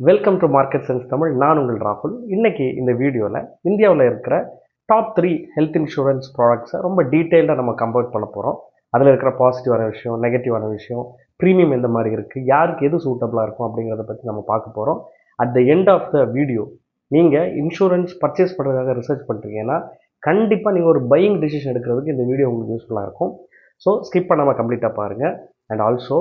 Welcome to market sense Tamil நான் உங்கள் ராகுல். இன்றைக்கி இந்த வீடியோவில் இந்தியாவில் இருக்கிற டாப் த்ரீ ஹெல்த் இன்சூரன்ஸ் ப்ராடக்ட்ஸை ரொம்ப டீட்டெயிலாக நம்ம கம்பேர் பண்ண போகிறோம் அதில் இருக்கிற பாசிட்டிவான விஷயம் நெகட்டிவான விஷயம் ப்ரீமியம் எந்த மாதிரி இருக்குது யாருக்கு எது சூட்டபுளாக இருக்கும் அப்படிங்கிறத பற்றி நம்ம பார்க்க போகிறோம் at the end of the video நீங்கள் இன்சூரன்ஸ் பர்ச்சேஸ் பண்ணுறதுக்காக ரிசர்ச் பண்ணுறீங்கன்னா கண்டிப்பாக நீங்கள் ஒரு பையிங் டிசிஷன் எடுக்கிறதுக்கு இந்த வீடியோ உங்களுக்கு யூஸ்ஃபுல்லாக இருக்கும். ஸோ ஸ்கிப் பண்ணாமல் கம்ப்ளீட்டாக பாருங்கள் அண்ட் ஆல்சோ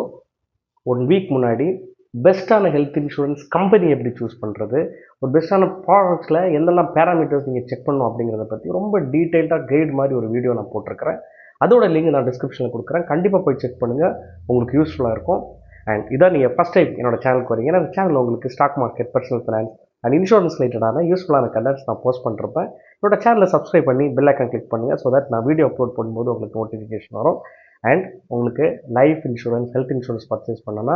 ஒன் வீக் முன்னாடி பெஸ்ட்டான ஹெல்த் இன்சூரன்ஸ் கம்பெனி எப்படி சூஸ் பண்ணுறது ஒரு பெஸ்ட்டான ப்ராடக்ட்ஸில் எந்தெல்லாம் பேராமீட்டர்ஸ் நீங்கள் செக் பண்ணணும் அப்படிங்கிறத பற்றி ரொம்ப டீட்டெயில்டாக கைட் மாதிரி ஒரு வீடியோ நான் போட்டிருக்கிறேன். அதோட லிங்க் நான் டிஸ்கிரிப்ஷனில் கொடுக்குறேன். கண்டிப்பாக போய் செக் பண்ணுங்கள் உங்களுக்கு யூஸ்ஃபுல்லாக இருக்கும். அண்ட் இதான் நீங்கள் ஃபஸ்ட் டைம் என்னோட சேனலுக்கு வரீங்க அந்த சேனல் உங்களுக்கு stock market personal finance and insurance ரிலேட்டடான யூஸ்ஃபுல்லான கண்டென்ட்ஸ் நான் போஸ்ட் பண்ணிருப்பேன். என்னோட சேனலை சப்ஸ்கிரைப் பண்ணி பெல் ஐக்கன் கிளிக் பண்ணுங்கள் ஸோ தட் நான் வீடியோ அப்லோட் பண்ணும்போது உங்களுக்கு நோட்டிஃபிகேஷன் வரும். அண்ட் உங்களுக்கு life insurance health insurance purchase பண்ணனா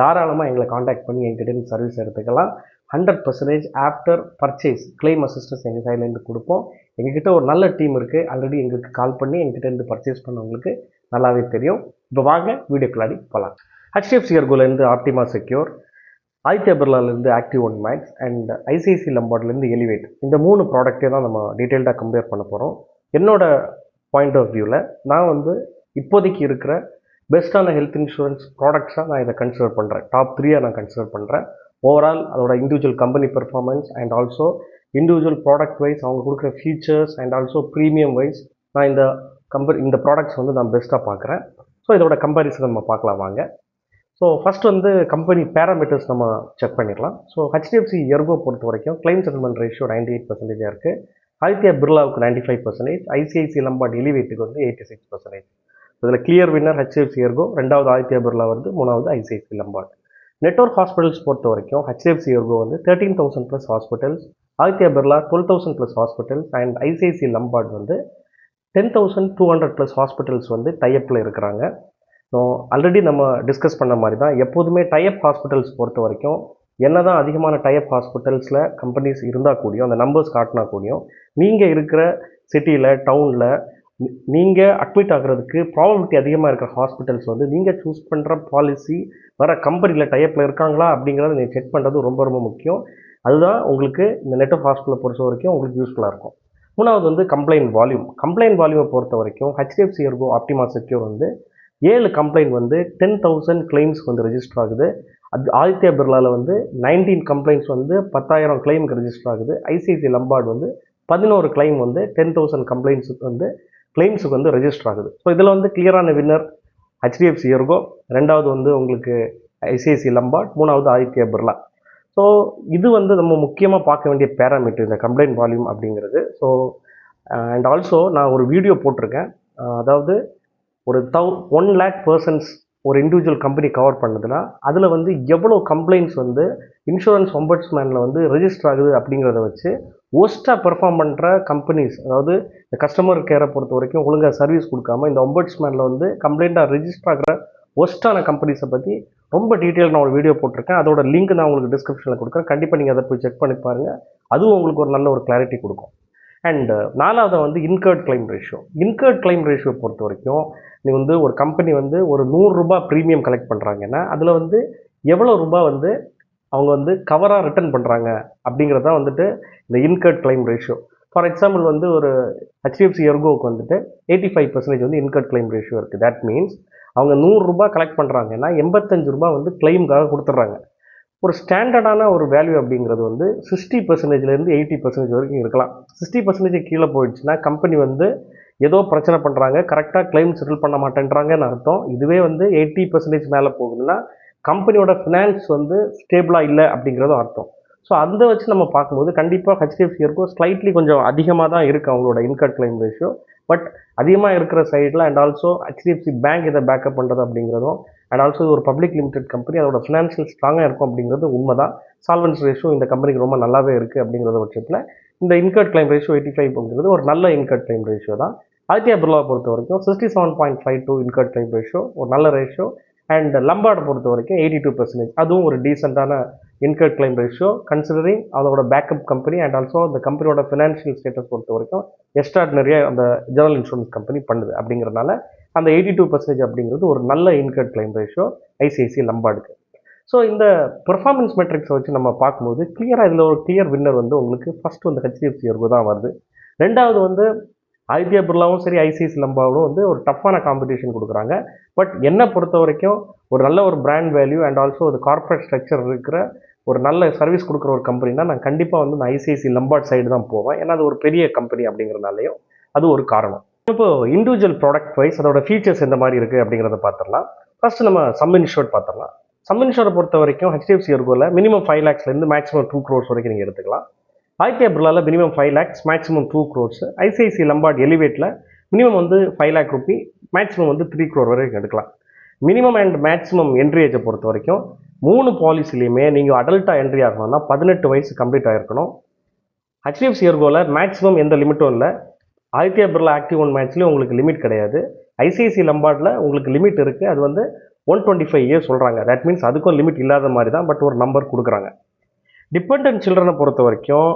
தாராளமாக எங்களை காண்டாக்ட் பண்ணி எங்கிட்ட சர்வீஸ் எடுத்துக்கலாம். Hundred percentage after purchase claim assistance எங்கள் சைட்லேருந்து கொடுப்போம். எங்ககிட்ட ஒரு நல்ல டீம் இருக்குது ஆல்ரெடி எங்களுக்கு கால் பண்ணி எங்ககிட்ட இருந்து பர்ச்சேஸ் பண்ணவங்களுக்கு நல்லாவே தெரியும். இப்போ வாங்க வீடியோ கிளாடி போகலாம் ஹெச்டிஎஃப்சி எர்கோலேருந்து Optima Secure Aditya பிர்லாலேருந்து Active One Max and ICICI லம்பார்ட்லேருந்து Elevate இந்த மூணு ப்ராடக்ட்டே தான் நம்ம டீட்டெயில்டாக கம்பேர் பண்ண போகிறோம் என்னோட பாயிண்ட் ஆஃப் வியூவில் நான் வந்து இப்போதைக்கு இருக்கிற பெஸ்ட்டான ஹெல்த் இன்சூரன்ஸ் ப்ராடக்ட்ஸாக நான் இதை கன்சிடர் பண்ணுறேன் டாப் த்ரீயாக நான் கன்சிடர் பண்ணுறேன் ஓவரால் அதோட individual company performance and also individual product wise அவங்க கொடுக்குற features and also premium wise நான் இந்த கம்பெனி இந்த ப்ராடக்ட்ஸ் வந்து நான் பெஸ்ட்டாக பார்க்குறேன். ஸோ இதோட கம்பேரிசன் நம்ம பார்க்கலாம் வாங்க. ஸோ ஃபஸ்ட் வந்து கம்பெனி பேராமீட்டர்ஸ் நம்ம செக் பண்ணிடலாம். ஸோ ஹெச்டிஎஃப்சி எர்கோ பொறுத்த வரைக்கும் claim settlement ratio ninety eight பர்சன்டேஜாக இருக்குது Aditya பிர்லாவுக்கு ninety five percentage ICICI Lombard எலிவேட்டுக்கு வந்து எயிட்டி சிக்ஸ் பர்சன்டேஜ் இதில் கிளியர் வின்னர் ஹெச்டிஎஃப்சி எர்கோ ரெண்டாவது ஆதித்யா பிர்லா வந்து மூணாவது ஐசிஐசி லம்பார்ட் நெட்ஒர்க் ஹாஸ்பிட்டல்ஸ் பொறுத்த வரைக்கும் ஹெச்டிஎஃப்சி எர்கோ வந்து thirteen thousand plus hospitals Aditya Birla twelve thousand plus hospitals and ICICI Lombard வந்து ten thousand two hundred plus hospitals வந்து டைப்பில் இருக்கிறாங்க. ஸோ ஆல்ரெடி நம்ம டிஸ்கஸ் பண்ண மாதிரி தான் எப்போதுமே டைப் ஹாஸ்பிட்டல்ஸ் பொறுத்த வரைக்கும் என்ன தான் அதிகமான டைப் ஹாஸ்பிட்டல்ஸில் கம்பெனிஸ் இருந்தால் கூடியும் அந்த நம்பர்ஸ் காட்டினா கூடியும் நீங்கள் இருக்கிற சிட்டியில் டவுனில் நீங்கள் அட்மிட் ஆகிறதுக்கு ப்ராபபிலிட்டி அதிகமாக இருக்கிற ஹாஸ்பிட்டல்ஸ் வந்து நீங்கள் சூஸ் பண்ணுற பாலிசி வர கம்பெனியில் டைப்பில் இருக்காங்களா அப்படிங்கிறத நீங்கள் செக் பண்ணுறது ரொம்ப ரொம்ப முக்கியம். அதுதான் உங்களுக்கு இந்த நெட்ஒர்க் ஹாஸ்பிட்டலை பொறுத்த வரைக்கும் உங்களுக்கு யூஸ்ஃபுல்லாக இருக்கும். மூணாவது வந்து கம்ப்ளைண்ட் வால்யூம் கம்ப்ளைண்ட் வால்யூமை பொறுத்த வரைக்கும் ஹெச்டிஎஃப்சி இருக்கோ ஆப்டிமா செக்யூர் வந்து ஏழு கம்ப்ளைண்ட் வந்து டென் தௌசண்ட் கிளைம்ஸ் வந்து ரெஜிஸ்டர் ஆகுது. அது ஆதித்யா பிர்லாவில் வந்து நைன்டீன் கம்ப்ளைண்ட்ஸ் வந்து பத்தாயிரம் கிளைமுக்கு ரெஜிஸ்டர் ஆகுது. ஐசிஐசி லம்பார்டு வந்து பதினோரு கிளைம் வந்து டென் தௌசண்ட் கம்ப்ளைண்ட்ஸ் வந்து கிளைம்ஸுக்கு வந்து ரெஜிஸ்டர் ஆகுது. ஸோ இதில் வந்து கிளியரான வின்னர் ஹெச்டிஎஃப்சி எர்கோ ரெண்டாவது வந்து உங்களுக்கு ஐசிஐசி லம்பாட் மூணாவது ஆதித்யா பிர்லா ஸோ இது வந்து நம்ம முக்கியமாக பார்க்க வேண்டிய பேராமீட்டர் இந்த கம்ப்ளைண்ட் வால்யூம் அப்படிங்கிறது. ஸோ அண்ட் ஆல்சோ நான் ஒரு வீடியோ போட்டிருக்கேன். அதாவது ஒரு தௌ ஒன் லேக் பர்சன்ஸ் ஒரு இண்டிவிஜுவல் கம்பெனி கவர் பண்ணுதுன்னா அதில் வந்து எவ்வளோ கம்ப்ளைண்ட்ஸ் வந்து இன்சூரன்ஸ் ஒம்பட்ஸ்மேனில் வந்து ரெஜிஸ்டர் ஆகுது அப்படிங்கிறத வச்சு ஒஸ்ட்டாக பெர்ஃபார்ம் பண்ணுற கம்பெனிஸ் அதாவது இந்த கஸ்டமர் கேரை பொறுத்த வரைக்கும் ஒழுங்காக சர்வீஸ் கொடுக்காம இந்த ஒம்பட்ஸ்மேனில் வந்து கம்ப்ளைண்ட்டாக ரெஜிஸ்டர் ஆகிற ஒஸ்ட்டான கம்பெனிஸை பற்றி ரொம்ப டீட்டெயில் நான் ஒரு வீடியோ போட்டிருக்கேன். அதோட லிங்க் நான் உங்களுக்கு டிஸ்கிரிப்ஷனில் கொடுக்குறேன். கண்டிப்பாக நீங்கள் அதை போய் செக் பண்ணி பாருங்கள் அதுவும் உங்களுக்கு ஒரு நல்ல ஒரு கிளாரிட்டி கொடுக்கும். அண்டு uh, நாலாவது வந்து incurred claim ratio incurred claim ratio பொறுத்த வரைக்கும் நீ வந்து ஒரு கம்பெனி வந்து ஒரு நூறுரூபா ப்ரீமியம் கலெக்ட் பண்ணுறாங்கன்னா அதில் வந்து எவ்வளோ ரூபாய் வந்து அவங்க வந்து கவராக ரிட்டர்ன் பண்ணுறாங்க அப்படிங்கிறது தான் வந்துட்டு இந்த incurred claim ratio for example வந்து ஒரு ஹெச்டிஎஃப்சி எர்கோவுக்கு வந்துட்டு எயிட்டி ஃபைவ் பர்சன்டேஜ் வந்து இன்கர்ட் கிளைம் ரேஷியோ இருக்குது தட் மீன்ஸ் அவங்க நூறுரூபா கலெக்ட் பண்ணுறாங்கன்னா எண்பத்தஞ்சு ரூபா வந்து கிளைமுக்காக கொடுத்துட்றாங்க. ஒரு ஸ்டாண்டர்டான ஒரு வேல்யூ அப்படிங்கிறது வந்து சிக்ஸ்டி பர்சன்டேஜ்லேருந்து எயிட்டி பர்சன்டேஜ் வரைக்கும் இருக்கலாம். சிக்ஸ்டி பர்சன்டேஜ் கீழே போயிடுச்சுன்னா கம்பெனி வந்து ஏதோ பிரச்சனை பண்ணுறாங்க கரெக்டாக கிளைம் செட்டில் பண்ண மாட்டேன்றாங்கன்னு அர்த்தம். இதுவே வந்து எயிட்டி பர்சன்டேஜ் மேலே போகுதுன்னா கம்பெனியோட ஃபினான்ஸ் வந்து ஸ்டேபிளாக இல்லை அப்படிங்கிறதும் அர்த்தம். ஸோ அதை வச்சு நம்ம பார்க்கும்போது கண்டிப்பாக ஹெச்டிஎஃப்சி இருக்கும் ஸ்லைட்லி கொஞ்சம் அதிகமாக தான் இருக்குது அவங்களோட இன்கட் கிளைம் ரேஷியோ பட் அதிகமாக இருக்கிற சைடில் அண்ட் ஆல்சோ ஹெச்டிஎஃப்சி பேங்க் இதை பேக்கப் பண்ணுறது அப்படிங்கிறதும் அண்ட் ஆல்சோ இது ஒரு பப்ளிக் லிமிடெட் கம்பெனி அதோட ஃபினான்ஷியல் ஸ்ட்ராங்காக இருக்கும் அப்படிங்கிறது உண்மை தான் சால்வன்ஸ் ரேஷியோ இந்த கம்பெனிக்கு ரொம்ப நல்லாவே இருக்குது அப்படிங்கிறத பட்சத்தில் இந்த incurred claim ratio eighty five அப்படிங்கிறது ஒரு நல்ல இன்கட் கிளைம் ரேஷியோ தான். ஆதித்யா பிர்லாவை பொறுத்த வரைக்கும் sixty seven point five two incurred claim ratio ஒரு நல்ல ரேஷியோ அண்ட் லம்பார்டை பொறுத்த வரைக்கும் எயிட்டி டூ பர்சன்டேஜ் அதுவும் ஒரு டீசெண்டான இன்கர்ட் கிளைம் ரேஷியோ கன்சிடரிங் அதோட பேக்கப் கம்பெனி அண்ட் ஆல்சோ அந்த கம்பெனியோட ஃபினான்ஷியல் ஸ்டேட்டஸ் பொறுத்த வரைக்கும் எக்ஸ்ட்ராடினரியா அந்த ஜெனரல் இன்சூரன்ஸ் கம்பெனி பண்ணுது. அப்படிங்கிறனால அந்த எயிட்டி டூ பர்சன்டேஜ் அப்படிங்கிறது ஒரு நல்ல இன்கர்ட் கிளைம் ரேஷியோ ஐசிஐசி லம்பார்டுக்கு ஸோ இந்த பெர்ஃபார்மன்ஸ் மெட்ரிக்ஸை வச்சு நம்ம பார்க்கும்போது கிளியராக இதில் ஒரு கிளியர் வின்னர் வந்து உங்களுக்கு ஃபஸ்ட்டு வந்து ஹெச்டிஎஃப்சி எர்கோ தான் வருது. ரெண்டாவது வந்து ஆதித்யா பிர்லாவும் சரி ஐசிஎஸ் லம்பாவும் வந்து ஒரு டஃப்பான காம்படிஷன் கொடுக்குறாங்க. பட் என்னை பொறுத்த வரைக்கும் ஒரு நல்ல ஒரு பிராண்ட் வேல்யூ அண்ட் ஆல்சோ ஒரு கார்ப்பரேட் ஸ்ட்ரக்சர் இருக்கிற ஒரு நல்ல சர்வீஸ் கொடுக்குற ஒரு கம்பெனினா நான் கண்டிப்பாக வந்து நான் ஐசிஐசி லம்பார்ட் சைடு தான் போவேன். ஏன்னா அது ஒரு பெரிய கம்பெனி அப்படிங்கிறனாலையும் அது ஒரு காரணம். இப்போ இண்டிவிஜுவல் ப்ராடக்ட் வைஸ் அதோட ஃபீச்சர்ஸ் எந்த மாதிரி இருக்குது அப்படிங்கிறத பார்த்துடலாம் ஃபர்ஸ்ட் நம்ம சம் இன்ஷோர்ட் பார்த்துடலாம் சம் இன்ஷோரை பொறுத்த வரைக்கும் ஹெச்டிஎஃப்சி இருக்கோல மினிமம் ஃபைவ் லேக்ஸ்லேருந்து மேக்ஸிமம் டூ க்ரோர்ஸ் வரைக்கும் நீங்கள் எடுத்துக்கலாம். Aditya பிர்லாவில் minimum five lakhs maximum two crores ICICI Lombard எலிவேட்டில் minimum வந்து ஃபைவ் லேக் ருபி மேக்ஸிமம் வந்து த்ரீ க்ரோர் வரைக்கும் எடுக்கலாம். மினிமம் அண்ட் மேக்ஸிமம் என்ட்ரி ஏஜை பொறுத்த வரைக்கும் மூணு பாலிசிலையுமே நீங்கள் அடல்ட்டாக என்ட்ரி ஆகணும்னா பதினெட்டு வயசு கம்ப்ளீட் ஆகிருக்கணும் ஹெச்டிஎஃப்சி எர்கோவில் மேக்ஸிமம் எந்த லிமிட்டும் இல்லை. ஆதித்யா பிர்லா ஆக்டிவ் ஒன் மேட்ச்லேயும் உங்களுக்கு லிமிட் கிடையாது. ஐசிஐசி லம்பார்டில் உங்களுக்கு லிமிட் இருக்குது அது வந்து ஒன் டுவெண்ட்டி ஃபைவ் இயர்ஸ் சொல்கிறாங்க தட் மீன்ஸ் அதுக்கும் லிமிட் இல்லாத மாதிரி தான் பட் ஒரு நம்பர் கொடுக்குறாங்க. டிபெண்ட் சில்ட்ரனை பொறுத்த வரைக்கும்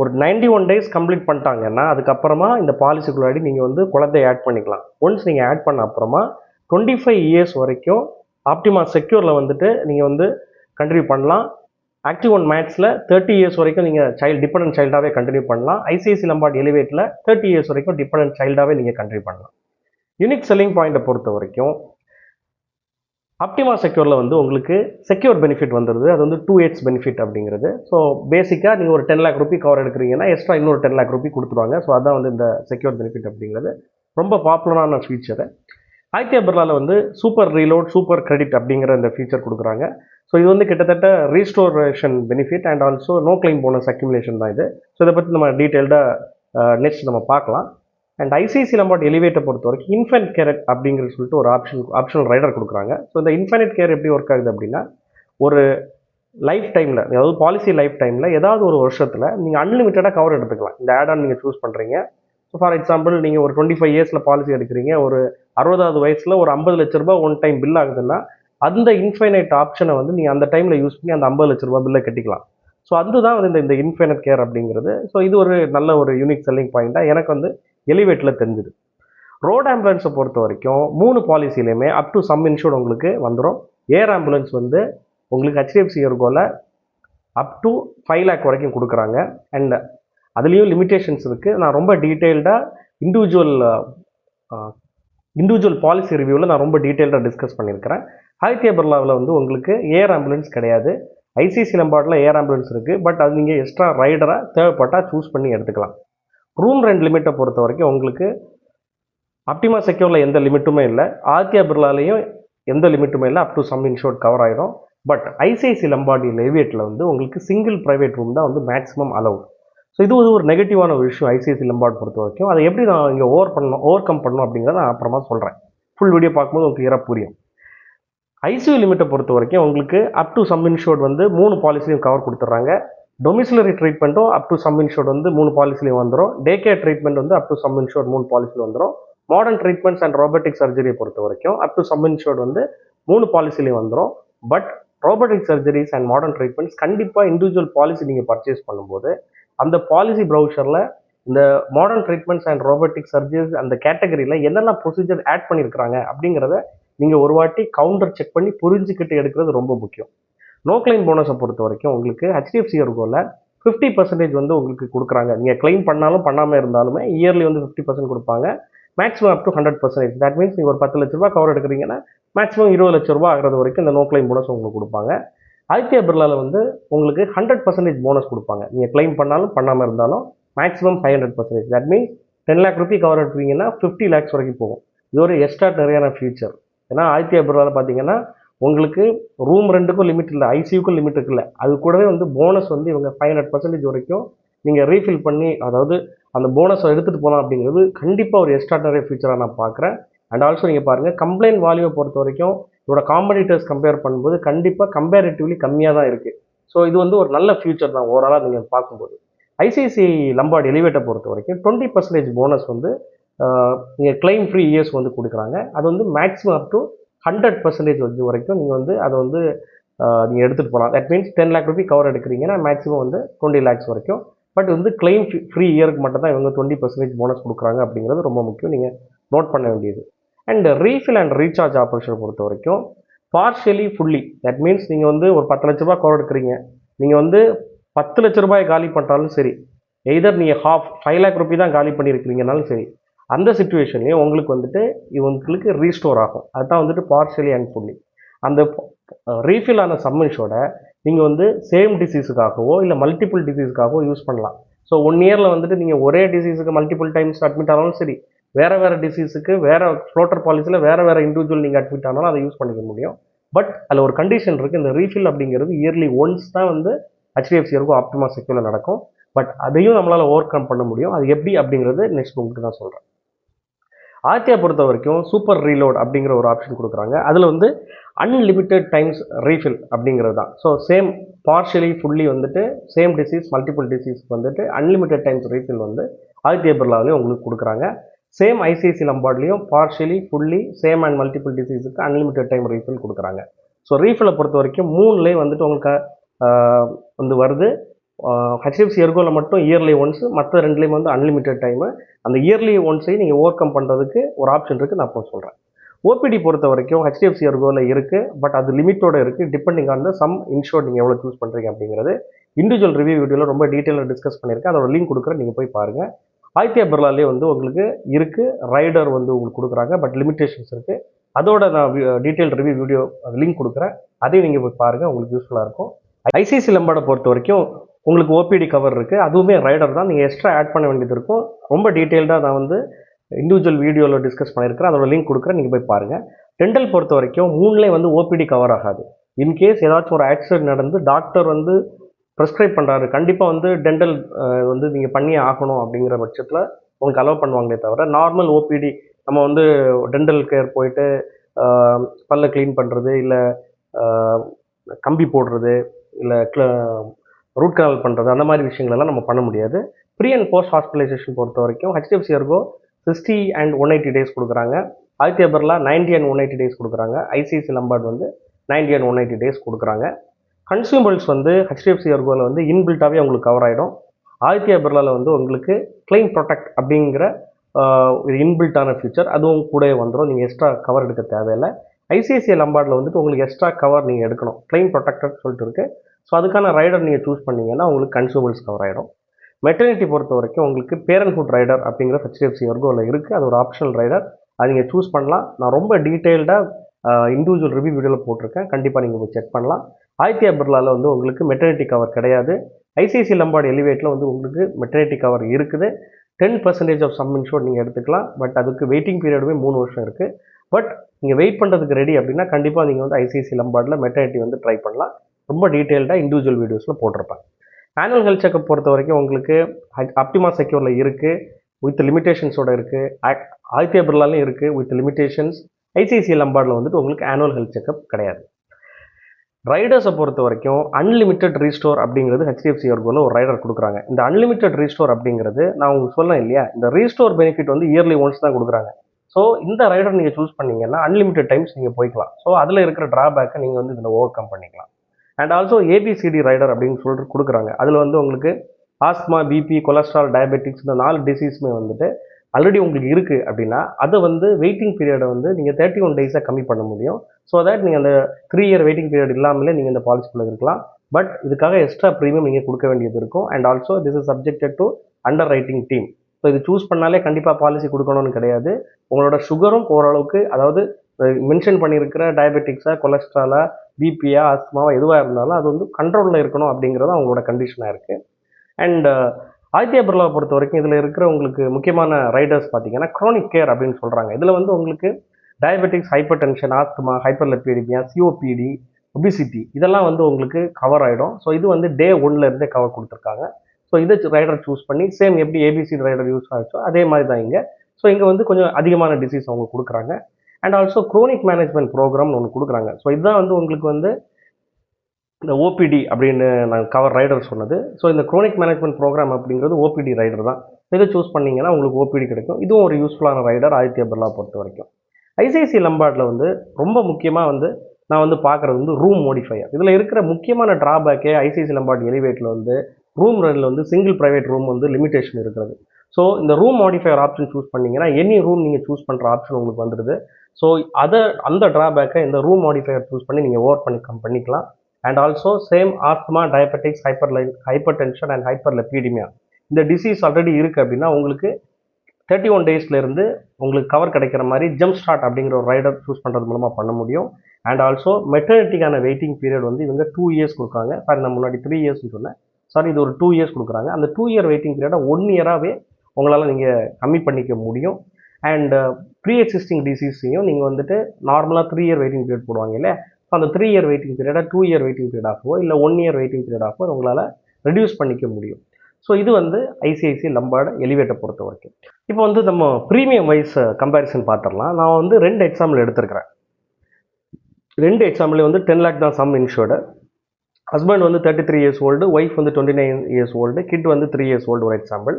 ஒரு 91 ஒன் டேஸ் கம்ப்ளீட் பண்ணிட்டாங்கன்னா அதுக்கப்புறமா இந்த பாலிசிக்குள்ளாடி நீங்கள் வந்து குழந்தைய ஆட் பண்ணிக்கலாம். ஒன்ஸ் நீங்கள் ஆட் பண்ண அப்புறமா டுவெண்ட்டி ஃபைவ் இயர்ஸ் வரைக்கும் ஆப்டிமா செக்யூரில் வந்துட்டு நீங்கள் வந்து கண்டினியூ பண்ணலாம். ஆக்டிவ் ஒன் மேட்ச்சில் தேர்ட்டி இயர்ஸ் வரைக்கும் நீங்கள் சைல்டு டிபெண்ட் சைல்டாகவே கண்டினியூ பண்ணலாம். ஐசிஐசி லம்பார்ட் எலிவேட்டில் தேர்ட்டி இயர்ஸ் வரைக்கும் டிபெண்ட் சைல்டாகவே நீங்கள் கண்டினியூ பண்ணலாம். யூனிக் செல்லிங் பாயிண்ட்டை பொறுத்த வரைக்கும் அப்டிமா செக்யூரில் வந்து உங்களுக்கு செக்யூர் பெனிஃபிட் வந்துடுது அது வந்து டூ எயிட்ஸ் பெனிஃபிட் அப்படிங்கிறது. ஸோ பேசிக்காக நீங்கள் ஒரு டென் லேக் ருபி கவர் எடுக்கிறீங்கன்னா எக்ஸ்ட்ரா இன்னொரு டென் லேக் ருபி கொடுத்துருவாங்க. ஸோ அதான் வந்து இந்த செக்யூர் பெனிஃபிட் அப்படிங்கிறது. ரொம்ப பாப்புலரான ஃபீச்சரு ஆதித்யா பிர்லாவில் வந்து சூப்பர் ரீலோட் சூப்பர் கிரெடிட் அப்படிங்கிற இந்த ஃபீச்சர் கொடுக்குறாங்க. ஸோ இது வந்து கிட்டத்தட்ட restoration benefit and also no claim bonus accumulation தான் இது. ஸோ இதை பற்றி நம்ம டீட்டெயில்டாக நெக்ஸ்ட் நம்ம பார்க்கலாம். அண்ட் ஐசிசி லம்பாட் எலிவேட்டை பொறுத்த வரைக்கும் இன்ஃபென்ட் கேர் அப்படிங்கிற சொல்லிட்டு ஒரு ஆப்ஷன் ஆப்ஷனல் ரைடர் கொடுக்குறாங்க. ஸோ இந்த இன்ஃபென்ட் கேர் எப்படி ஒர்க் ஆகுது அப்படின்னா ஒரு லைஃப் டைமில் அதாவது பாலிசி லைஃப் டைமில் ஏதாவது ஒரு வருஷத்தில் நீங்கள் அன்லிமிட்டடாக கவர் எடுத்துக்கலாம். இந்த ஆட் ஆன் நீங்கள் சூஸ் பண்ணுறீங்க ஸோ ஃபார் எக்ஸாம்பிள் நீங்கள் ஒரு டுவெண்ட்டி ஃபைவ் இயர்ஸில் பாலிசி எடுக்கிறீங்க. ஒரு அறுபதாவது வயசில் ஒரு ஐம்பது லட்ச ரூபா ஒன் டைம் பில் ஆகுதுன்னா அந்த இன்ஃபைனைட் ஆப்ஷனை வந்து நீங்கள் அந்த டைமில் யூஸ் பண்ணி அந்த ஐம்பது லட்ச ரூபா பில்லை கட்டிக்கலாம். ஸோ அதுதான் வந்து இந்த இந்த இன்ஃபைனட் கேர் அப்படிங்கிறது. ஸோ இது ஒரு நல்ல ஒரு யூனிக் செல்லிங் பாயிண்ட்டாக எனக்கு வந்து எலிவேட்டில் தெரிஞ்சுது. ரோட் ஆம்புலன்ஸை பொறுத்த வரைக்கும் மூணு பாலிசிலையுமே அப் டு சம் இன்ஷூர்ட் உங்களுக்கு வந்துடும் ஏர் ஆம்புலன்ஸ் வந்து உங்களுக்கு ஹெச்டிஎஃப்சி இருக்கோல அப் டு ஃபைவ் லேக் வரைக்கும் கொடுக்குறாங்க. அண்ட் அதுலேயும் லிமிட்டேஷன்ஸ் இருக்குது நான் ரொம்ப டீட்டெயில்டாக இண்டிவிஜுவல் இண்டிவிஜுவல் பாலிசி ரிவ்யூவில் நான் ரொம்ப டீட்டெயில்டாக டிஸ்கஸ் பண்ணியிருக்கிறேன். ஆதித்ய பிர்லாவில் வந்து உங்களுக்கு ஏர் ஆம்புலன்ஸ் கிடையாது. ஐசிசி நம்பாட்டில் ஏர் ஆம்புலன்ஸ் இருக்குது பட் அது நீங்கள் எக்ஸ்ட்ரா ரைடராக தேவைப்பட்டால் சூஸ் பண்ணி எடுத்துக்கலாம். ரூம் ரெண்ட் லிமிட்டை பொறுத்த வரைக்கும் உங்களுக்கு அப்டிமா செக்யூரில் எந்த லிமிட்டுமே இல்லை. ஆர்கே பிர்லாலையும் எந்த லிமிட்டுமே இல்லை. Up to sum insured cover ஆகிடும் பட் ஐசிஐசி லம்பாடி லேவியேட்டில் வந்து உங்களுக்கு சிங்கிள் ப்ரைவேட் ரூம் தான் வந்து மேக்ஸிமம் அலவுட் ஸோ இது வந்து ஒரு நெகட்டிவான ஒரு விஷயம் ஐசிஐசி லம்பார்ட் பொறுத்த வரைக்கும். அதை எப்படி நான் இங்கே ஓவர் பண்ணணும் ஓவர் கம் பண்ணணும் அப்படிங்கிறத நான் அப்புறமா சொல்கிறேன் ஃபுல் வீடியோ பார்க்கும்போது உங்களுக்கு கிளியராக புரியும். ஐசியூ லிமிட்டை பொறுத்த வரைக்கும் உங்களுக்கு அப் டு சம் இன்ஷோர்ட் வந்து மூணு பாலிசியும் கவர் கொடுத்துட்றாங்க. டொமிசிலரி ட்ரீட்மெண்ட்டும் அப் டு சம் இன்ஷோர்ட் வந்து மூணு பாலிசிலையும் வந்துடும் டே கேர் ட்ரீட்மெண்ட் வந்து அப் டு சம் இன்ஷோர்ட் மூணு பாலிசியில் வந்துடும் மாடர்ன் ட்ரீட்மெண்ட்ஸ் அண்ட் ரோபோட்டிக் சர்ஜரியை பொறுத்த வரைக்கும் அப் டு சம் இன்ஷோர்ட் வந்து மூணு பாலிசிலையும் வந்துடும் but robotic surgeries and modern treatments கண்டிப்பாக இண்டிவிஜுவல் பாலிசி நீங்கள் பர்ச்சேஸ் பண்ணும்போது அந்த பாலிசி ப்ரௌசரில் இந்த modern treatments and robotic surgeries அந்த கேட்டகரியில் என்னெல்லாம் ப்ரொசீஜர் ஆட் பண்ணியிருக்கிறாங்க அப்படிங்கிறத நீங்கள் ஒரு வாட்டி கவுண்டர் செக் பண்ணி புரிஞ்சுக்கிட்டு எடுக்கிறது ரொம்ப முக்கியம். நோ கிளைம் போனஸை பொறுத்த வரைக்கும் உங்களுக்கு ஹெச்டிஎஃப்சி இருக்கோல ஃபிஃப்டி பர்சன்டேஜ் வந்து உங்களுக்கு கொடுக்குறாங்க. நீங்கள் கிளைம் பண்ணாலும் பண்ணாமல் இருந்தாலுமே இயர்லி வந்து ஃபிஃப்டி பர்சன்ட் கொடுப்பாங்க. Maximum up to hundred percentage that means நீங்கள் ஒரு பத்து லட்ச ரூபா கவர் எடுக்கிறீங்கன்னா மேக்ஸிமம் இருபது லட்ச ரூபா ஆகிறது வரைக்கும் இந்த நோ கிளைம் போனஸ் உங்களுக்கு கொடுப்பாங்க. ஆதித்யா பிர்லாவில் வந்து உங்களுக்கு ஹண்ட்ரட் பர்சன்டேஜ் போனஸ் கொடுப்பாங்க. நீங்கள் கிளைம் பண்ணாலும் பண்ணாமல் இருந்தாலும் maximum five hundred percentage that means ten lakh rupee cover எடுப்பீங்கன்னா fifty lakhs வரைக்கும் போகும். இது ஒரு எக்ஸ்ட்ரா நிறையான ஃபியூச்சர் ஏன்னா ஆதித்யா பிர்லாவில் பார்த்தீங்கன்னா உங்களுக்கு ரூம் ரெண்டுக்கும் லிமிட் இல்லை ஐசியூக்கும் லிமிட் இருக்குல்ல. அது கூடவே வந்து போனஸ் வந்து இவங்க ஃபைவ் ஹண்ட்ரட் பர்சன்டேஜ் வரைக்கும் நீங்கள் ரீஃபில் பண்ணி அதாவது அந்த போனஸை எடுத்துகிட்டு போகலாம் அப்படிங்கிறது கண்டிப்பாக ஒரு எக்ஸ்ட்ராடனரி ஃபியூச்சராக நான் பார்க்குறேன். அண்ட் ஆல்சோ நீங்கள் பாருங்கள் கம்ப்ளைண்ட் வால்யூவை பொறுத்த வரைக்கும் இதோட காம்படிட்டர்ஸ் கம்பேர் பண்ணும்போது கண்டிப்பாக கம்பேரிட்டிவ்லி கம்மியாக தான் இருக்குது ஸோ இது வந்து ஒரு நல்ல ஃபியூச்சர் தான் ஓவராலாக நீங்கள் பார்க்கும்போது. ஐசிஐசிஐ லம்பார்டு எலிவேட்டை பொறுத்த வரைக்கும் டுவெண்ட்டி பர்சன்டேஜ் போனஸ் வந்து நீங்கள் கிளைம் ஃப்ரீ இயர்ஸ் வந்து கொடுக்குறாங்க. அது வந்து maximum up to hundred percentage வந்து வரைக்கும் நீங்கள் வந்து அதை வந்து நீங்கள் எடுத்துகிட்டு போகலாம் that means ten lakh rupee cover எடுக்கிறீங்கன்னா மேக்ஸிமம் வந்து டுவெண்ட்டி லேக்ஸ் வரைக்கும். பட் வந்து கிளைம் ஃப்ரீ இயருக்கு மட்டும் தான் இவங்க டுவெண்ட்டி பர்சன்டேஜ் போனஸ் கொடுக்குறாங்க அப்படிங்கிறது ரொம்ப முக்கியம். நீங்கள் நோட் பண்ண வேண்டியது. அண்ட் ரீஃபில் அண்ட் ரீசார்ஜ் ஆப்ரேஷனை பொறுத்த வரைக்கும் பார்ஷியலி ஃபுல்லி தட் மீன்ஸ் நீங்கள் வந்து ஒரு பத்து லட்ச ரூபாய் கவர் எடுக்கிறீங்க. நீங்கள் வந்து பத்து லட்ச ரூபாய் காலி பண்ணுறாலும் சரி எய்தர் நீங்கள் ஹாஃப் ஃபைவ் லேக் ருபி தான் காலி பண்ணியிருக்கிறீங்கனாலும் சரி அந்த சுச்சுவேஷன்லேயும் உங்களுக்கு வந்துட்டு இவங்களுக்கு ரீஸ்டோர் ஆகும். அதுதான் வந்துட்டு பார்ஷியலி அண்ட் ஃபுல்லி அந்த ரீஃபில் ஆன சம்மன்ஸோட நீங்கள் வந்து சேம் டிசீஸுக்காகவோ இல்லை மல்டிபிள் டிசீஸுக்காகவோ யூஸ் பண்ணலாம். ஸோ ஒன் இயரில் வந்துட்டு நீங்கள் ஒரே டிசீஸுக்கு மல்டிபிள் டைம்ஸ் அட்மிட் ஆனாலும் சரி வேறு வேறு டிசீஸுக்கு வேறு ஃப்ளோட்டர் பாலிசியில் வேறு வேறு இண்டிவிஜுவல் நீங்கள் அட்மிட் ஆனாலும் அதை யூஸ் பண்ணிக்க முடியும். பட் அதில் ஒரு கண்டிஷன் இருக்குது இந்த ரீஃபில் அப்படிங்கிறது இயர்லி ஒன்ஸ் தான் வந்து ஹெச்டிஎஃப்சி இருக்கும் ஆப்டிமா செக்யூரில் நடக்கும். பட் அதையும் நம்மளால் ஓவர் கம் பண்ண முடியும். அது எப்படி அப்படிங்கிறது நெக்ஸ்ட் உங்களுக்கு நான் சொல்கிறேன் ஆர்டியா பொறுத்த வரைக்கும் சூப்பர் ரீலோட் அப்படிங்கிற ஒரு ஆப்ஷன் கொடுக்குறாங்க. அதில் வந்து அன்லிமிட்டெட் டைம்ஸ் ரீஃபில் அப்படிங்கிறது தான். ஸோ சேம் பார்ஷியலி ஃபுல்லி வந்துட்டு சேம் டிசீஸ் மல்டிபிள் டிசீஸ் வந்துட்டு அன்லிமிட்டெட் டைம்ஸ் ரீஃபில் வந்து ஆதித்ய பிர்லாவிலையும் உங்களுக்கு கொடுக்குறாங்க. Same ICICI லம்பார்ட்லேயும் partially fully same and multiple டிசீஸுக்கு unlimited time refill கொடுக்குறாங்க. ஸோ ரீஃபிலை பொறுத்த வரைக்கும் மூணுலேயே வந்துட்டு உங்களுக்கு வந்து வருது. ஹெச்டிஎஃப்சி எர்கோவில் மட்டும் இயர்லி ஒன்ஸ் மற்ற ரெண்டுலேயும் வந்து அன்லிமிட்டெட் டைமு அந்த இயர்லி ஒன்ஸையும் நீங்கள் ஓவர் கம் பண்ணுறதுக்கு ஒரு ஆப்ஷன் இருக்குது நான் இப்போ சொல்கிறேன் ஓபிடி பொறுத்த வரைக்கும் ஹெச்டிஎஃப்சி எர்கோவில் இருக்குது பட் அது லிமிட்டோட இருக்குது depending on the sum insured நீங்கள் எவ்வளோ சூஸ் பண்ணுறீங்க அப்படிங்கிறது. இண்டிவிஜுவல் ரிவ்யூ வீடியோவில் ரொம்ப டீட்டெயிலாக டிஸ்கஸ் பண்ணியிருக்கேன். அதோட லிங்க் கொடுக்குறேன் நீங்கள் போய் பாருங்கள் ஆதித்யா பிர்லாலே வந்து உங்களுக்கு இருக்குது ரைடர் வந்து உங்களுக்கு கொடுக்குறாங்க பட் லிமிட்டேஷன்ஸ் இருக்குது அதோட நான் டீட்டெயில் ரிவ்யூ வீடியோ லிங்க் கொடுக்குறேன். அதையும் நீங்கள் போய் பாருங்கள் உங்களுக்கு யூஸ்ஃபுல்லாக இருக்கும். ஐசிசி லம்பாடை பொறுத்த வரைக்கும் உங்களுக்கு ஓபிடி கவர் இருக்குது அதுவுமே ரைடர் தான். நீங்கள் எக்ஸ்ட்ரா ஆட் பண்ண வேண்டியது இருக்கும். ரொம்ப டீட்டெயில்டாக நான் வந்து இண்டிவிஜுவல் வீடியோவில் டிஸ்கஸ் பண்ணியிருக்கிறேன். அதோட லிங்க் கொடுக்குறேன். நீங்கள் போய் பாருங்கள் டென்டல் பொறுத்த வரைக்கும் மூணுலேயே வந்து ஓபிடி கவர் ஆகாது. இன்கேஸ் ஏதாச்சும் ஒரு ஆக்சிடென்ட் நடந்து டாக்டர் வந்து ப்ரிஸ்கிரைப் பண்ணுறாரு கண்டிப்பாக வந்து டென்டல் வந்து நீங்கள் பண்ணியே ஆகணும் அப்படிங்கிற பட்சத்தில் உங்களுக்கு அலோவ் பண்ணுவாங்களே தவிர நார்மல் ஓபிடி நம்ம வந்து டென்டல் கேர் போயிட்டு பல்ல க்ளீன் பண்ணுறது இல்லை கம்பி போடுறது இல்லை ரூட் கனால் பண்ணுறது அந்த மாதிரி விஷயங்களெல்லாம் நம்ம பண்ண முடியாது. ப்ரீ அண்ட் போஸ்ட் ஹாஸ்பிட்டலைசேஷன் பொறுத்த வரைக்கும் ஹெச்டிஎஃப்சி இருக்கோ sixty and one eighty days கொடுக்குறாங்க. Aditya Birla ninety and one eighty days கொடுக்குறாங்க. ஐசிஐசி லம்பார்ட் வந்து ninety and one eighty days கொடுக்குறாங்க. கன்சியூமபிள்ஸ் வந்து ஹெச்டிஎஃப்சி இருக்கோவில் வந்து இன்பில்ட்டாகவே உங்களுக்கு கவர் ஆகிடும் ஆதித்ய பிர்லாவில் வந்து உங்களுக்கு கிளைம் ப்ரொடெக்ட் அப்படிங்கிற ஆஹ், இன்பில்ட்டான ஃபியூச்சர் அதுவும் கூட வந்துடும் நீங்கள் எக்ஸ்ட்ரா கவர் எடுக்க தேவையில்லை. ஐசிஐசிஐ லம்பார்டில் வந்துட்டு உங்களுக்கு எக்ஸ்ட்ரா கவர் நீங்கள் எடுக்கணும். கிளைம் ப்ரொடெக்டட் சொல்லிட்டு இருக்குது ஸோ அதுக்கான ரைடர் நீங்கள் சூஸ் பண்ணிங்கன்னா உங்களுக்கு கன்சூமர்ஸ் கவர் ஆகிடும் மெட்டர்னிட்டி பொறுத்த வரைக்கும் உங்களுக்கு பேரண்ட்ஹுட் ரைடர் அப்படிங்கிற ஹெச்டிஎஃப்சி வர்க்கோவில் இருக்குது அது ஒரு ஆப்ஷனல் ரைடர் அது நீங்கள் சூஸ் பண்ணலாம். நான் ரொம்ப டீட்டெயில்டாக இண்டிவிஜுவல் ரிவ்யூ வீடியோவில் போட்டிருக்கேன். கண்டிப்பாக நீங்கள் போய் செக் பண்ணலாம். ஆதித்யா பிர்லாவில் வந்து உங்களுக்கு மெட்டர்னிட்டி கவர் கிடையாது. ஐசிஐசி லம்பார்டு எலிவேட்டில் வந்து உங்களுக்கு மெட்டர்னிட்டி கவர் இருக்குது. Ten percentage of sum insure நீங்கள் எடுத்துக்கலாம். பட் அதுக்கு வெயிட்டிங் பீரியடுமே மூணு வருஷம் இருக்குது பட் நீங்கள் வெயிட் பண்ணுறதுக்கு ரெடி அப்படின்னா கண்டிப்பாக நீங்கள் வந்து ஐசிஐசி லம்பார்டில் மெட்டர்னிட்டி வந்து ட்ரை பண்ணலாம். ரொம்ப டீட்டெயில்டாக இண்டிவிஜுவல் வீடியோஸில் போட்டிருப்பேன் ஆனுவல் ஹெல்த் செக்கப் பொறுத்த வரைக்கும் உங்களுக்கு அப்டிமா செக்யூரில் இருக்குது வித் லிமிடேஷன்ஸோட இருக்குது ஆதித்ய பிர்லாலையும் இருக்குது வித் லிமிடேஷன்ஸ் ஐசிஐசி லம்பார்டில் வந்துட்டு உங்களுக்கு ஆனுவல் ஹெல்த் செக்கப் கிடையாது. ரைடர்ஸை பொறுத்த வரைக்கும் அன்லிமிட்டெட் ரீஸ்டோர் அப்படிங்கிறது ஹெச்டிஎஃப்சி அவர்களில் ஒரு ரைடர் கொடுக்குறாங்க. இந்த அன்லிமிட்டெட் ரீஸ்டோர் அப்படிங்கிறது நான் உங்களுக்கு சொன்னேன் இல்லையா? இந்த ரீஸ்டோர் பெனிஃபிட் வந்து இயர்லி ஒன்ஸ் தான் கொடுக்குறாங்க. ஸோ இந்த ரைடர் நீங்கள் சூஸ் பண்ணிங்கன்னா அன்லிமிட்டெட் டைம்ஸ் நீங்கள் போய்க்கலாம். ஸோ அதில் இருக்கிற ட்ராபேக்கை நீங்கள் வந்து இதில் ஓவர் கம் பண்ணிக்கலாம். அண்ட் ஆல்சோ ஏபிசிடி ரைடர் அப்படின்னு சொல்லிட்டு கொடுக்குறாங்க. அதில் வந்து உங்களுக்கு ஆஸ்மா பிபி கொலஸ்ட்ரால் டயபெட்டிக்ஸ் இந்த நாலு டிசீஸுமே வந்துட்டு ஆல்ரெடி உங்களுக்கு இருக்குது அப்படின்னா அதை வந்து வெயிட்டிங் பீரியடை வந்து நீங்கள் தேர்ட்டி ஒன் டேஸாக கம்மி பண்ண முடியும். ஸோ தட் நீங்கள் அந்த த்ரீ இயர் வெயிட்டிங் பீரியட் இல்லாமலே நீங்கள் இந்த பாலிசிக்குள்ளே இருக்கலாம். பட் இதுக்காக எக்ஸ்ட்ரா ப்ரீமியம் நீங்கள் கொடுக்க வேண்டியது இருக்கும். And also this is subjected to underwriting team so இது சூஸ் பண்ணாலே கண்டிப்பாக பாலிசி கொடுக்கணும்னு கிடையாது. உங்களோட சுகரும் ஓரளவுக்கு அதாவது மென்ஷன் பண்ணியிருக்கிற டயபெட்டிக்ஸா கொலஸ்ட்ராலா பிபியா ஆஸ்மாவா எதுவாக இருந்தாலும் அது வந்து கண்ட்ரோலில் இருக்கணும் அப்படிங்கிறது அவங்களோட கண்டிஷனாக இருக்குது அண்ட் ஆதித்யா பிர்லாவை பொறுத்த வரைக்கும் இதில் இருக்கிற உங்களுக்கு முக்கியமான ரைடர்ஸ் பார்த்தீங்கன்னா க்ரோனிக் கேர் அப்படின்னு சொல்கிறாங்க இதில் வந்து உங்களுக்கு diabetics hypertension asthma hyperlipidemia COPD obesity இதெல்லாம் வந்து உங்களுக்கு கவர் ஆகிடும் ஸோ இது வந்து டே ஒன்லேருந்தே கவர் கொடுத்துருக்காங்க. ஸோ இதை ரைடர் சூஸ் பண்ணி சேம் எப்படி ஏபிசி ரைடர் யூஸ் ஆகிச்சோ அதே மாதிரி தான் இங்கே. ஸோ இங்கே வந்து கொஞ்சம் அதிகமான டிசீஸ் அவங்க கொடுக்குறாங்க. அண்ட் ஆல்சோ குரோனிக் மேனேஜ்மெண்ட் ப்ரோக்ராம்னு ஒன்று கொடுக்குறாங்க. ஸோ இதுதான் வந்து உங்களுக்கு வந்து இந்த ஓபிடி அப்படின்னு நான் கவர் ரைடர் சொன்னது. ஸோ இந்த குரோனிக் மேனேஜ்மெண்ட் ப்ரோக்ராம் அப்படிங்கிறது ஓபிடி ரைடர் தான். இதை சூஸ் பண்ணிங்கன்னா உங்களுக்கு ஓபிடி கிடைக்கும். இதுவும் ஒரு யூஸ்ஃபுல்லான ரைடர் ஆதித்ய பிர்லா பொறுத்த வரைக்கும். ஐசிஐசி லம்பார்டில் வந்து ரொம்ப முக்கியமாக வந்து நான் வந்து பார்க்குறது வந்து ரூம் மோடிஃபையர் இதில் இருக்கிற முக்கியமான ட்ராபேக்கே ஐசிஐசி லம்பார்ட் எலிவேட்டில் வந்து ரூம் ரன்னில் வந்து சிங்கிள் ப்ரைவேட் ரூம் வந்து லிமிடேஷன் இருக்கிறது. ஸோ இந்த ரூம் மாடிஃபையர் ஆப்ஷன் சூஸ் பண்ணிங்கன்னா எனி ரூம் நீங்கள் சூஸ் பண்ணுற ஆப்ஷன் உங்களுக்கு வந்துடுது. ஸோ அதை அந்த ட்ராபேக்கை இந்த ரூம் மாடிஃபையர் சூஸ் பண்ணி நீங்கள் ஓவர் பண்ணி கம் பண்ணிக்கலாம். And also same asthma diabetics hyper line hypertension and hyperlipidemia இந்த டிசீஸ் ஆல்ரெடி இருக்குது அப்படின்னா உங்களுக்கு தேர்ட்டி ஒன் டேஸ்லேருந்து உங்களுக்கு கவர் கிடைக்கிற மாதிரி ஜம்ப் ஸ்டார்ட் அப்படிங்கிற ஒரு ரைடர் சூஸ் பண்ணுறது மூலமாக பண்ண முடியும். அண்ட் ஆல்சோ மெட்டர்னிட்டிக்கான வெயிட்டிங் பீரியட் வந்து இவங்க டூ இயர்ஸ் கொடுக்குறாங்க. சாரி நான் முன்னாடி த்ரீ இயர்ஸ்னு சொன்னேன். சாரி இது ஒரு டூ இயர்ஸ் கொடுக்குறாங்க. அந்த டூ இயர் வெயிட்டிங் பீரியடை ஒன் இயராகவே உங்களால் நீங்கள் கம்மி பண்ணிக்க முடியும். அண்ட் ப்ரீ எக்ஸிஸ்டிங் டிசீஸையும் நீங்கள் வந்துட்டு நார்மலாக த்ரீ இயர் வெயிட்டிங் பீரியட் போடுவாங்க இல்லை ஸோ அந்த த்ரீ இயர் வெயிட்டிங் பீரியடாக டூ இயர் வெயிட்டிங் பீரியட் ஆகவோ இல்லை ஒன் இயர் வெயிட்டிங் பீரியட் ஆகவோ உங்களால் ரெடியூஸ் பண்ணிக்க முடியும். ஸோ இது வந்து ஐசிஐசி லம்பார்டு எலிவேட்டை பொறுத்த வரைக்கும். இப்போ வந்து நம்ம ப்ரீமியம் வைஸ் கம்பேரிசன் பார்த்துடலாம். நான் வந்து ரெண்டு எக்ஸாம்பிள் எடுத்திருக்கிறேன். ரெண்டு எக்ஸாம்பிள் வந்து டென் லேக் தான் சம் இன்ஷோர்டு ஹஸ்பண்ட் வந்து thirty three years old wife வந்து twenty nine years old kid வந்து த்ரீ இயர்ஸ் ஓல்டு ஒரு எக்ஸாம்பிள்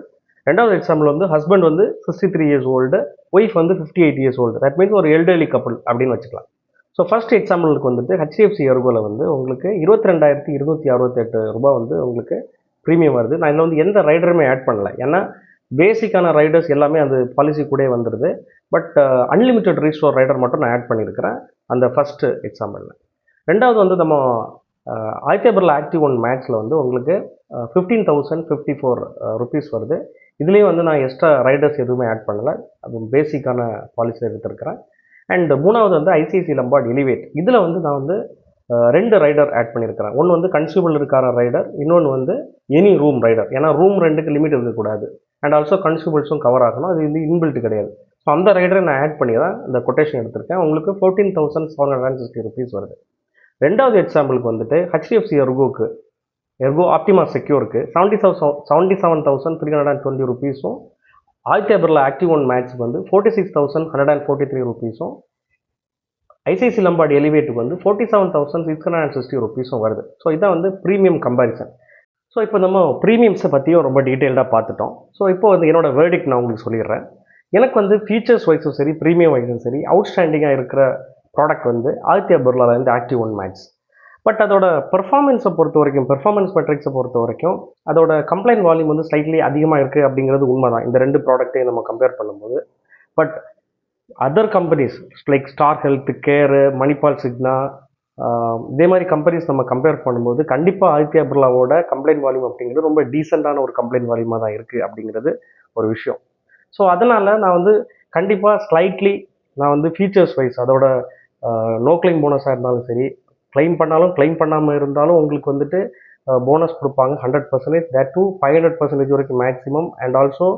ரெண்டாவது எக்ஸாம்பிள் வந்து ஹஸ்பண்ட் வந்து sixty three years old wife வந்து fifty eight years old that means ஒரு எல்டர்லி கப்பல் அப்படின்னு வச்சுக்கலாம். ஸோ ஃபர்ஸ்ட் எக்ஸாம்பிளுக்கு வந்துட்டு ஹெச்டிஎஃப்சி எர்கோவில் வந்து உங்களுக்கு இருபத்தி ரெண்டாயிரத்தி இருநூற்றி அறுபத்தெட்டு ரூபாய் வந்து உங்களுக்கு ப்ரீமியம் வருது. நான் இதில் வந்து எந்த ரைடருமே ஆட் பண்ணல. ஏன்னா பேசிக்கான ரைடர்ஸ் எல்லாமே அந்த பாலிசி கூட வந்துடுது பட் அன்லிமிட்டெட் ரீஸ்டோர் ரைடர் மட்டும் நான் ஆட் பண்ணியிருக்கிறேன் அந்த ஃபஸ்ட்டு எக்ஸாம்பிளில் ரெண்டாவது வந்து நம்ம ஆய்த்தேபரில் ஆக்டிவ் ஒன் மேட்ச்சில் வந்து உங்களுக்கு fifteen thousand fifty four rupees வருது. இதுலேயும் வந்து நான் எக்ஸ்ட்ரா ரைடர்ஸ் எதுவுமே ஆட் பண்ணலை. அது பேசிக்கான பாலிசி எடுத்திருக்கிறேன். அண்ட் மூணாவது வந்து ஐசிஐசி லம்பார்ட் எலிவேட் இதில் வந்து நான் வந்து ரெண்டு ரைடர் ஆட் பண்ணியிருக்கிறேன் ஒன்று வந்து கன்சியூமர் இருக்கான ரைடர் இன்னொன்று வந்து எனி ரூம் ரைடர் ஏன்னா ரூம் ரெண்டுக்கு லிமிட் இருக்கக்கூடாது. அண்ட் ஆல்சோ கன்சியூபிள்ஸும் கவர் ஆகணும். அது வந்து இன்பில்ட் கிடையாது. ஸோ அந்த ரைடரை நான் ஆட் பண்ணி தான் இந்த கொட்டேஷன் எடுத்திருக்கேன். உங்களுக்கு fourteen thousand seven hundred and sixty rupees வருது. ரெண்டாவது எக்ஸாம்பிளுக்கு வந்துட்டு ஹெச்டிஎஃப்சி அருகோக்கு Ergo Optima செக்யூருக்கு seventy seven seventy seven thousand three hundred and twenty ருபீஸும் ஆய்டேபரில் ஆக்டிவ் ஒன் மேட்ச்க்கு வந்து forty six thousand hundred and forty three ருபீஸும் ICICI Lombard எலிவேட்டுக்கு வந்து forty seven thousand six hundred and sixty ருபீஸும் வருது. ஸோ இதான் வந்து premium comparison so இப்போ நம்ம ப்ரீமியம்ஸை பற்றியும் ரொம்ப டீட்டெயில்டாக பார்த்துட்டோம். ஸோ இப்போ வந்து என்னோடய வேர்டிக் நான் உங்களுக்கு சொல்லிடுறேன். எனக்கு வந்து ஃபீச்சர்ஸ் வைஸும் சரி ப்ரீமியம் வைஸும் சரி அவுட்ஸ்டாண்டிங்காக இருக்கிற ப்ராடக்ட் வந்து ஆதித்யா பிர்லாவில் ஆக்டிவ் ஒன் மேக்ஸ் பட் அதோட பெர்ஃபார்மன்ஸை பொறுத்த வரைக்கும் பெர்ஃபார்மன்ஸ் மெட்ரிக்ஸை பொறுத்த வரைக்கும் அதோட கம்ப்ளைண்ட் வால்யூம் வந்து ஸ்லைட்லி அதிகமாக இருக்குது அப்படிங்கிறது உண்மை தான் இந்த ரெண்டு ப்ராடக்ட்டையும் நம்ம கம்பேர் பண்ணும்போது. But other companies like Star Health care Manipal Cigna இதே மாதிரி கம்பெனிஸ் நம்ம கம்பேர் பண்ணும்போது கண்டிப்பாக ஆதித்யா பிர்லாவோட கம்ப்ளைண்ட் வால்யூம் அப்படிங்கிறது ரொம்ப டீசெண்டான ஒரு கம்ப்ளைண்ட் வால்யூமாக தான் இருக்குது அப்படிங்கிறது ஒரு விஷயம். ஸோ அதனால் நான் வந்து கண்டிப்பாக ஸ்லைட்லி நான் வந்து ஃபீச்சர்ஸ் வைஸ் அதோட நோ கிளைம் போனஸாக இருந்தாலும் சரி கிளைம் பண்ணாலும் கிளைம் பண்ணாமல் இருந்தாலும் உங்களுக்கு வந்துட்டு போனஸ் கொடுப்பாங்க. Hundred percentage that to five hundred percentage வரைக்கும் maximum and also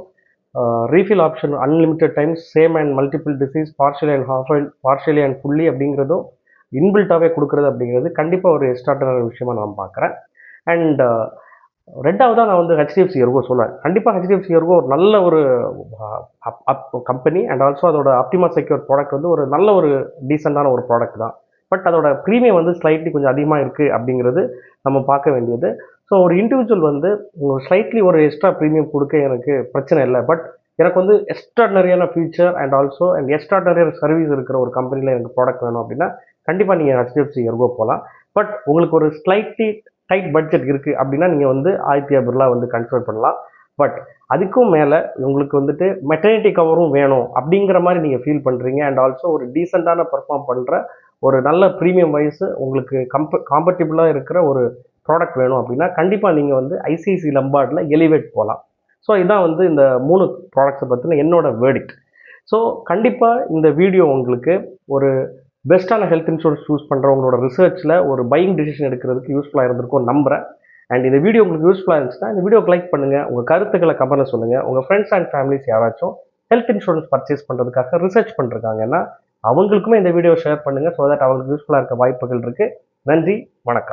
refill option unlimited times same and multiple disease partially and half partially and fully அப்படிங்கிறதும் இன்பில்ட்டாகவே கொடுக்குறது அப்படிங்கிறது கண்டிப்பாக ஒரு எக்ஸ்ட்ராடனரி விஷயமா நான் பார்க்குறேன். அண்ட் ரெண்டாவதாக நான் வந்து ஹெச்டிஎஃப்சி எர்கோ சொல்லுவேன் கண்டிப்பாக ஹெச்டிஎஃப்சி எர்கோ ஒரு நல்ல ஒரு கம்பெனி அண்ட் ஆல்சோ அதோட ஆப்டிமா செக்யூர் ப்ராடக்ட் வந்து ஒரு நல்ல ஒரு டீசெண்டான ஒரு ப்ராடக்ட் தான். பட் அதோட ப்ரீமியம் வந்து ஸ்லைட்லி கொஞ்சம் அதிகமாக இருக்குது அப்படிங்கிறது நம்ம பார்க்க வேண்டியது. ஸோ ஒரு இண்டிவிஜுவல் வந்து ஸ்லைட்லி ஒரு எக்ஸ்ட்ரா ப்ரீமியம் கொடுக்க எனக்கு பிரச்சனை இல்லை. பட் எனக்கு வந்து எக்ஸ்ட்ராடனரியான ஃபியூச்சர் அண்ட் ஆல்சோ அண்ட் எக்ஸ்ட்ராடனரியான சர்வீஸ் இருக்கிற ஒரு கம்பெனியில் எனக்கு ப்ராடக்ட் வேணும் அப்படின்னா கண்டிப்பாக நீங்கள் ஹெச்டிஎஃப்சி எர்கோ போகலாம் பட் உங்களுக்கு ஒரு ஸ்லைட்லி டைட் பட்ஜெட் இருக்குது அப்படின்னா நீங்கள் வந்து ஆதித்யா பிர்லா வந்து கன்சிடர் பண்ணலாம். பட் அதுக்கும் மேலே உங்களுக்கு வந்துட்டு மெட்டர்னிட்டி கவரும் வேணும் அப்படிங்கிற மாதிரி நீங்கள் ஃபீல் பண்ணுறீங்க அண்ட் ஆல்சோ ஒரு டீசெண்டான பர்ஃபார்ம் பண்ணுற ஒரு நல்ல ப்ரீமியம் வைஸு உங்களுக்கு கம்ப காம்பட்டிபிளாக இருக்கிற ஒரு ப்ராடக்ட் வேணும் அப்படின்னா கண்டிப்பாக நீங்கள் வந்து ஐசிஐசி லம்பார்டில் எலிவேட் போகலாம் ஸோ இதான் வந்து இந்த மூணு ப்ராடக்ட்ஸை பற்றின என்னோட வேர்டிக்ட் ஸோ கண்டிப்பாக இந்த வீடியோ உங்களுக்கு ஒரு பெஸ்ட்டான ஹெல்த் இன்சூரன்ஸ் சூஸ் பண்ணுறவங்களோட ரிசர்ச்சில் ஒரு பையிங் டிசிஷன் எடுக்கிறதுக்கு யூஸ்ஃபுல்லாக இருந்திருக்கும் நம்புகிறேன் அண்ட் இந்த வீடியோ உங்களுக்கு யூஸ்ஃபுல்லாக இருந்துச்சுன்னா இந்த வீடியோக்கு லைக் பண்ணுங்கள் உங்கள் கருத்துக்களை கமெண்ட் சொல்லுங்கள் உங்கள் ஃப்ரெண்ட்ஸ் அண்ட் ஃபேமிலிஸ் யாராச்சும் ஹெல்த் இன்சூரன்ஸ் பர்ச்சேஸ் பண்ணுறதுக்காக ரிசர்ச் பண்ணுறாங்கன்னா அவங்களுக்குமே இந்த வீடியோ ஷேர் பண்ணுங்கள் ஸோ தட் அவங்களுக்கு யூஸ்ஃபுல்லாக இருக்க வாய்ப்புகள் இருக்குது நன்றி வணக்கம்.